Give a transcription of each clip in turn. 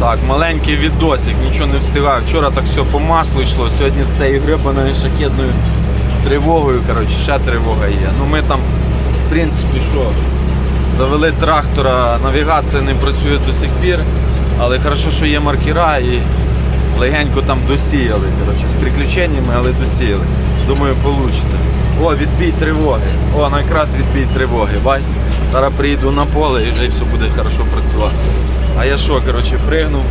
Так, маленький відосик, нічого не встигаю. Вчора так все по маслу йшло. Сьогодні з цією гребаною шахідною тривогою, коротше, ще тривога є. Ну ми там, в принципі, що, завели трактора, навігація не працює до сих пір, але хорошо, що є маркера і легенько там досіяли. Коротше, з приключеннями, але досіяли. Думаю, вийде. О, відбій тривоги. О, якраз відбій тривоги. Бай. Зараз приїду на поле і вже все буде хорошо працювати. А я що, коротше, пригнув,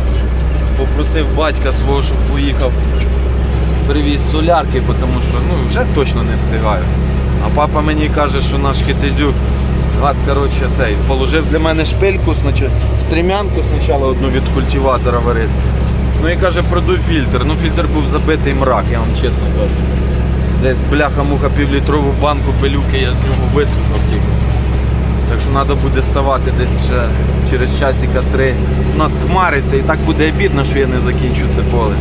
попросив батька свого, щоб поїхав, привіз солярки, тому що ну, вже точно не встигаю. А папа мені каже, що наш хитезюк гад, коротше, цей, положив для мене шпильку, стрімянку спочатку одну від культиватора варити. Ну і каже, продуй фільтр. Ну фільтр був забитий мрак, я вам чесно кажу. Десь бляха-муха півлітрову банку пилюки я з нього вислухав тільки. Так що треба буде ставати десь ще через часика три. У нас хмариться і так буде обідно, що я не закінчу це поле.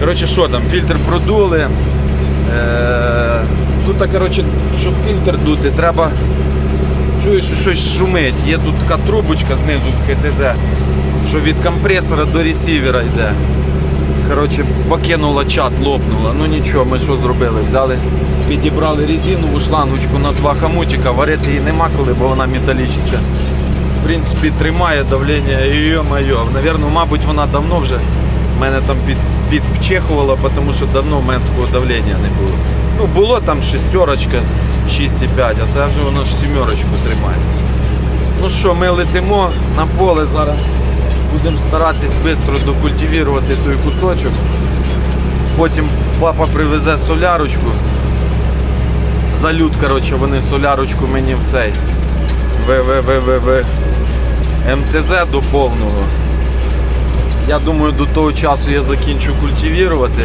Коротше, що там, фільтр продули. Е, тут, коротше, щоб фільтр дути, треба. Чуєш, що щось шумить. Є тут така трубочка знизу в ХТЗ, що від компресора до ресівера йде. Коротше, покинула чат, лопнула. Ну нічого, ми що зробили? Взяли, підібрали резинову шлангочку на два хамутика, варити її нема коли, бо вона металічна. В принципі, тримає давлення, йо-моє. Навірно, мабуть, вона давно вже мене там під, підчехувала, тому що давно в мене такого давлення не було. Ну, було там шестерочка, 6,5, а це вже воно ж сімерочку тримає. Ну що, ми летимо на поле зараз. Будемо старатись швидко докультивувати той кусочок. Потім папа привезе солярочку. Залют, коротше, вони солярочку мені в цей в, в, в, в, в МТЗ до повного. Я думаю, до того часу я закінчу культивувати.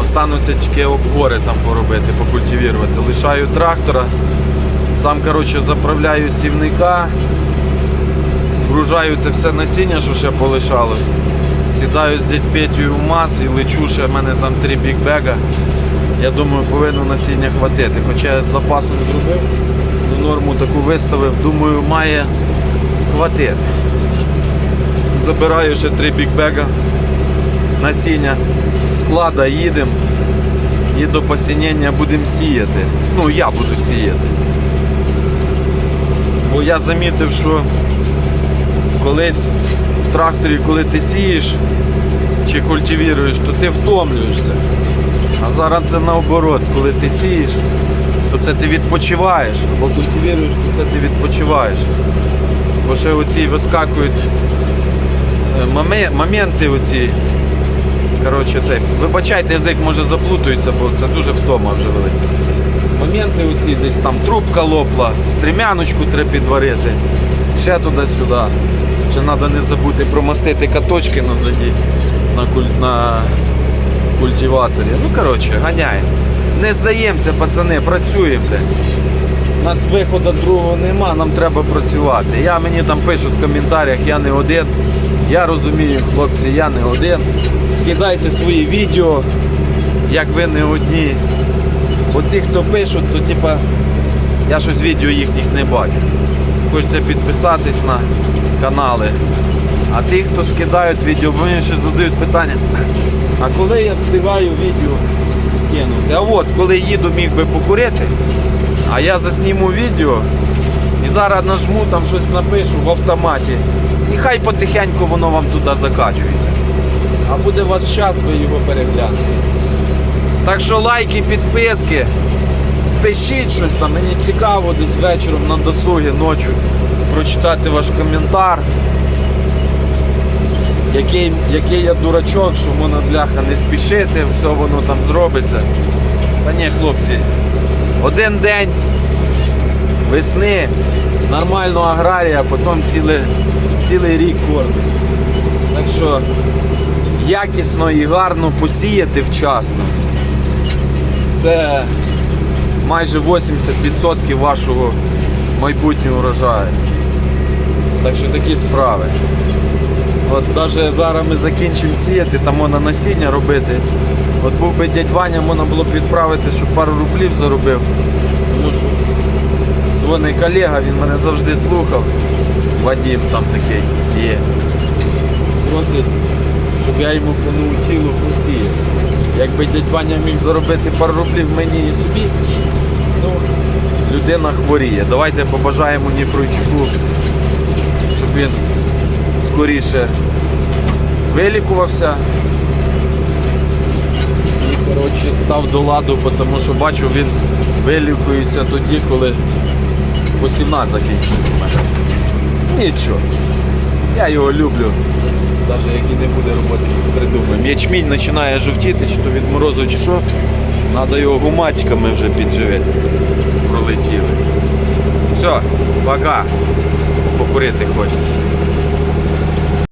Остануться тільки обгори там поробити, покультивувати. Лишаю трактора, сам коротше, заправляю сівника, згружаю те все насіння, що ще полишалось. Сідаю з дядь Петю в мас і лечу, ще в мене там три бікбега. Я думаю, повинно насіння хватити. Хоча я з запасом зробив, ну, норму таку виставив, думаю, має хватити. Забираю ще три бікбега насіння, склада їдемо і до посінення будемо сіяти. Ну, я буду сіяти. Бо я замітив, що колись в тракторі, коли ти сієш чи культивіруєш, то ти втомлюєшся. А зараз це наоборот, коли ти сієш, то це ти відпочиваєш, або культивіруєш, то це ти відпочиваєш. Бо ще оці вискакують е, моменти оці. Коротше, це, вибачайте, язик може заплутується, бо це дуже втома вже велика. Моменти оці десь там трубка лопла, стрімяночку треба підварити, ще туди-сюди. Ще треба не забути промастити каточки назаді на, куль... на культиваторі. Ну, коротше, ганяємо. Не здаємося, пацани, працюємо. У нас виходу другого нема, нам треба працювати. Я мені там пишуть в коментарях, я не один. Я розумію, хлопці, я не один. Скидайте свої відео, як ви не одні. Бо ті, хто пишуть, то типа я щось відео їхніх не бачу. Хочеться підписатись на канали. А ті, хто скидають відео, бо мені ще задають питання, а коли я встигаю відео скинути? А от, коли їду, міг би покурити, а я засніму відео і зараз нажму, там щось напишу в автоматі. І хай потихеньку воно вам туди закачується. А буде у вас час, ви його переглянете. Так що лайки, підписки, пишіть щось там, мені цікаво десь вечором на досугі ночі прочитати ваш коментар. Який, який я дурачок, що можна бляха не спішити, все воно там зробиться. Та ні, хлопці, один день весни, нормального аграрія, а потім цілий, цілий рік кормить. Так що якісно і гарно посіяти вчасно. Це майже 80% вашого майбутнього урожаю. Так що такі справи. От навіть зараз ми закінчимо сіяти, там можна насіння робити. От був би дядь Ваня, можна було б відправити, щоб пару рублів заробив. Тому що дзвонить колега, він мене завжди слухав. Вадим там такий є. просить, щоб я йому по наутілу. Якби дядь Ваня міг заробити пару рублів мені і собі, ну, людина хворіє. Давайте побажаємо Ніфройчуку, щоб він скоріше вилікувався. І, коротше, став до ладу, тому що бачу, він вилікується тоді, коли посівна закінчиться в мене. Нічого. Я його люблю. Навіть які не буде роботи, щось придумаємо. Ячмінь починає жовтіти, чи то від морозу, чи що. Треба його гуматиками вже підживити. Пролетіли. Все, пока. Покурити хочеться.